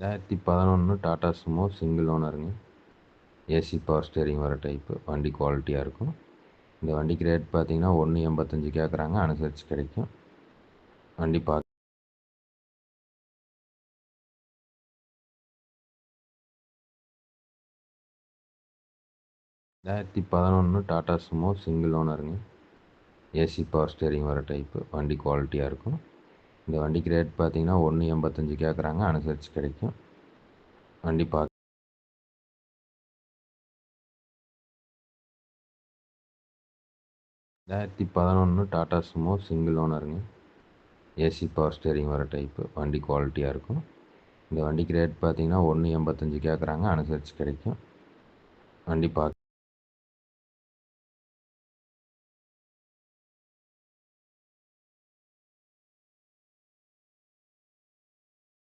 ரெண்டாயிரத்தி பதினொன்று Tata Sumo single ஓனருங்க ஏசி பவர் ஸ்டேரிங் வர டைப்பு வண்டி குவாலிட்டியாக இருக்கும். இந்த வண்டிக்கு ரேட் பார்த்தீங்கன்னா ஒன்று எண்பத்தஞ்சு கேட்குறாங்க அனுசரித்து கிடைக்கும். வண்டி பார்க்க ரெண்டாயிரத்தி பதினொன்று டாடா சுமோ சிங்கிள் ஓனருங்க ஏசி பவர் ஸ்டேரிங் வர டைப்பு வண்டி குவாலிட்டியாக இருக்கும். இந்த வண்டிக்கு ரேட் பார்த்தீங்கன்னா ஒன்று எண்பத்தஞ்சு கேட்குறாங்க அனுசரித்து கிடைக்கும். வண்டி பார்க்க ரெண்டாயிரத்தி பதினொன்று டாடா சுமோ சிங்கிள் ஓனருங்க ஏசி பவர் ஸ்டேரிங் வர டைப்பு வண்டி குவாலிட்டியாக இருக்கும். இந்த வண்டிக்கு ரேட் பார்த்தீங்கன்னா ஒன்று எண்பத்தஞ்சு கேட்குறாங்க அனுசரித்து கிடைக்கும். வண்டி பார்க்க